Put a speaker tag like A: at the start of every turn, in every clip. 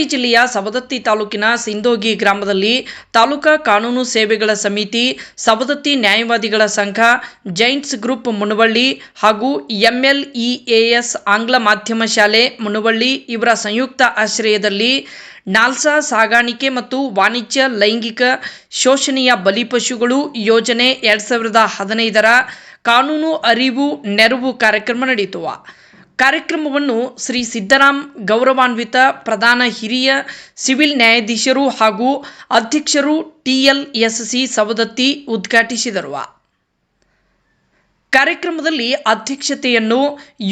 A: ಬೆಳಗಾವಿ ಜಿಲ್ಲೆಯ ಸವದತ್ತಿ ತಾಲೂಕಿನ ಸಿಂದೋಗಿ ಗ್ರಾಮದಲ್ಲಿ ತಾಲೂಕಾ ಕಾನೂನು ಸೇವೆಗಳ ಸಮಿತಿ, ಸವದತ್ತಿ ನ್ಯಾಯವಾದಿಗಳ ಸಂಘ, ಜೈಂಟ್ಸ್ ಗ್ರೂಪ್ ಮುನವಳ್ಳಿ ಹಾಗೂ ಎಂಎಲ್ಇಎಎಸ್ ಆಂಗ್ಲ ಮಾಧ್ಯಮ ಶಾಲೆ ಮುನವಳ್ಳಿ ಇವರ ಸಂಯುಕ್ತ ಆಶ್ರಯದಲ್ಲಿ ನಾಲ್ಸಾ ಸಾಗಾಣಿಕೆ ಮತ್ತು ವಾಣಿಜ್ಯ, ಲೈಂಗಿಕ, ಶೋಷಣೆಯ ಬಲಿಪಶುಗಳು ಯೋಜನೆ ಎರಡ್ ಸಾವಿರದ ಹದಿನೈದರ ಕಾನೂನು ಅರಿವು ನೆರವು ಕಾರ್ಯಕ್ರಮ ನಡೆಯಿತು. ಕಾರ್ಯಕ್ರಮವನ್ನು ಶ್ರೀ ಸಿದ್ದರಾಮ್ ಗೌರವಾನ್ವಿತ ಪ್ರಧಾನ ಹಿರಿಯ ಸಿವಿಲ್ ನ್ಯಾಯಾಧೀಶರು ಹಾಗೂ ಅಧ್ಯಕ್ಷರು ಟಿಎಲ್ಎಸ್ಸಿ ಸವದತ್ತಿ ಉದ್ಘಾಟಿಸಿದರು. ಕಾರ್ಯಕ್ರಮದಲ್ಲಿ ಅಧ್ಯಕ್ಷತೆಯನ್ನು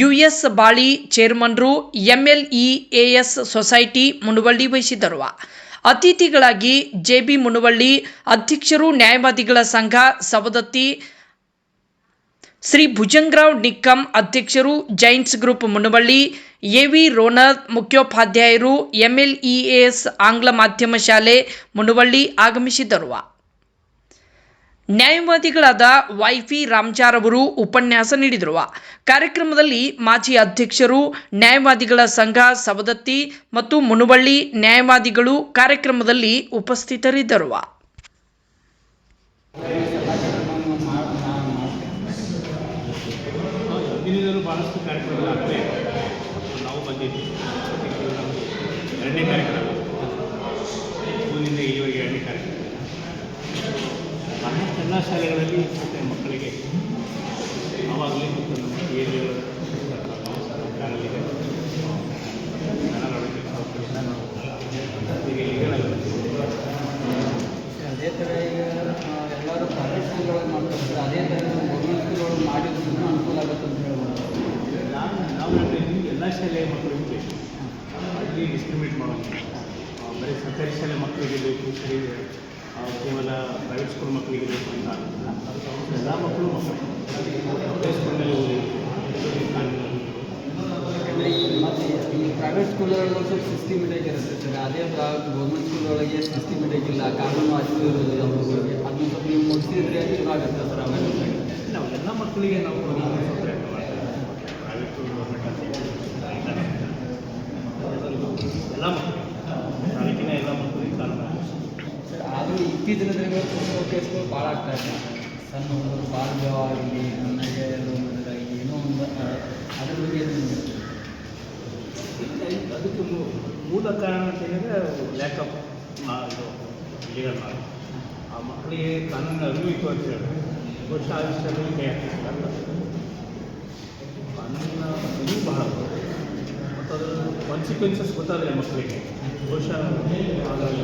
A: ಯುಎಸ್ ಬಾಳಿ ಚೇರ್ಮನ್ರು ಎಂಎಲ್ಇಎಎಸ್ ಸೊಸೈಟಿ ಮುನವಳ್ಳಿ ವಹಿಸಿದರು. ಅತಿಥಿಗಳಾಗಿ ಜೆಬಿ ಮುನವಳ್ಳಿ ಅಧ್ಯಕ್ಷರು ನ್ಯಾಯವಾದಿಗಳ ಸಂಘ ಸವದತ್ತಿ ಶ್ರೀ ಭುಜಂಗರಾವ್ ನಿಕ್ಕಂ ಅಧ್ಯಕ್ಷರು giants group Munavalli A V ರೋನರ್ ಮುಖ್ಯೋಪಾಧ್ಯಾಯರು ಎಂಎಲ್ಇಎಸ್ ಆಂಗ್ಲ ಮಾಧ್ಯಮ ಶಾಲೆ ಮುನವಳ್ಳಿ ಆಗಮಿಸಿದರು. ನ್ಯಾಯವಾದಿಗಳಾದ ವೈಫಿ ರಾಮ್ಚಾರ್ ಅವರು ಉಪನ್ಯಾಸ ನೀಡಿದರು. ಕಾರ್ಯಕ್ರಮದಲ್ಲಿ ಮಾಜಿ ಅಧ್ಯಕ್ಷರು, ನ್ಯಾಯವಾದಿಗಳ ಸಂಘ ಸವದತ್ತಿ ಮತ್ತು ಮುನವಳ್ಳಿ ನ್ಯಾಯವಾದಿಗಳು ಕಾರ್ಯಕ್ರಮದಲ್ಲಿ ಉಪಸ್ಥಿತರಿದ್ದರು.
B: ಹಿಂದಿನಿಂದಲೂ ಭಾಳಷ್ಟು ಕಾರ್ಯಕ್ರಮಗಳಾಗಲೇ ನಾವು ಬಂದಿದ್ದೀವಿ. ಎರಡನೇ ಕಾರ್ಯಕ್ರಮ. ಮುಂದಿನ ಈವರೆಗೆ ಎರಡನೇ ಕಾರ್ಯಕ್ರಮ. ಎಲ್ಲ ಶಾಲೆಗಳಲ್ಲಿ ಮಕ್ಕಳಿಗೆ ಆವಾಗಲೇ ಮತ್ತು ನಮ್ಮ ಹಿರಿಯರು ಶಾಲೆಗಳಿಗೆ ಕನ್ನಡ ಅಭಿವೃದ್ಧಿ ನಾವು ಹೀಗೆ ಈಗಲೇ
C: ಅದೇ ಥರ ಈಗ ಆ, ಎಲ್ಲರೂ ಪ್ರೈವೇಟ್ ಸ್ಕೂಲ್ಗಳಲ್ಲಿ ಮಾಡ್ತಾರೆ ಅದೇ ಥರ ಗೌರ್ಮೆಂಟ್ ಸ್ಕೂಲ್ಗಳು ಮಾಡಿದ್ರು ಅನುಕೂಲ ಆಗುತ್ತೆ ಅಂತ ಹೇಳ್ಬೋದು
B: ನಾನು ನಾವು ಶಾಲೆಯ ಮಕ್ಕಳಿಗೂ ಬೇಕು ಅಲ್ಲಿ ಡಿಸ್ಕ್ರಿಮಿನೇಟ್ ಮಾಡೋದು. ಆ, ಬರೀ ಸರ್ಕಾರಿ ಶಾಲೆ ಮಕ್ಕಳಿಗೆ ಬೇಕು ಸರಿ ಕೇವಲ ಪ್ರೈವೇಟ್ ಸ್ಕೂಲ್ ಮಕ್ಕಳಿಗೆ ಬೇಕು ಅಂತ. ಎಲ್ಲ ಮಕ್ಕಳು ಮಕ್ಕಳು. ಒಂದೇ ಸ್ಕೂಲ್ನಲ್ಲಿ
C: ಈ ಪ್ರೈವೇಟ್ ಸ್ಕೂಲ್ಗಳಲ್ಲೂ ಸ್ವಲ್ಪ ಸಿಸ್ಟಮೆಟಿಕ್ ಇರುತ್ತೆ ಸರ್. ಅದೇ ಗೌರ್ಮೆಂಟ್ ಸ್ಕೂಲ್ಗಳಿಗೆ ಸಿಸ್ಟಮೆಟಿಕ್ ಇಲ್ಲ ಕಾನೂನು ಅಷ್ಟು ಇರೋದಿಲ್ಲ ಹುಡುಗರಿಗೆ ಅದನ್ನ ಸ್ವಲ್ಪ ನೀವು ಮುಗಿಸಿದ್ರೆ ಚಲೋ ಆಗುತ್ತೆ ಸರ್. ಆಮೇಲೆ
B: ಎಲ್ಲ ಮಕ್ಕಳಿಗೆ ನಾವು ಕೊಡೋದು ಪ್ರಯತ್ನ ಮಾಡ್ತೀವಿ ಪ್ರೈವೇಟು ಗೌರ್ಮೆಂಟ್ ಅಂತ ಇಲ್ಲ. ಎಲ್ಲ ಮಕ್ಕಳು ತಾಲೂಕಿನ ಎಲ್ಲ ಮಕ್ಕಳಿಗೆ ಕಾರಣ
C: ಸರ್ ಆದರೂ ಇತ್ತೀಚಿನ ದಿನಗಳು ಕೇಸ್ಗಳು ಭಾಳ ಆಗ್ತಾ ಇದೆ ಸಣ್ಣ ಒಂದು ಬಾಲ್ಯವಾಗಲಿ ನನಗೆ ಆಗಿರಲಿ ಏನೋ ಒಂದು ಅದ್ರ ಬಗ್ಗೆ?
B: ಅದಕ್ಕೆ ಮೂಲ ಕಾರಣ ಅಂತ ಹೇಳಿದರೆ ಲ್ಯಾಕ್ ಆಫ್ ಇದು ಲೀಗಲ್ ಮಾಡಿ ಆ ಮಕ್ಕಳಿಗೆ ಕಾನೂನು ಅರಿವು ಇತ್ತು ಅಂತ ಹೇಳಿ ಆ ಕೈ ಸೀಕ್ವೆನ್ಸಸ್ ಗೊತ್ತಾಗಲಿಲ್ಲ ಮಕ್ಕಳಿಗೆ ಬಹುಶಃ ಹಾಗಾಗಿ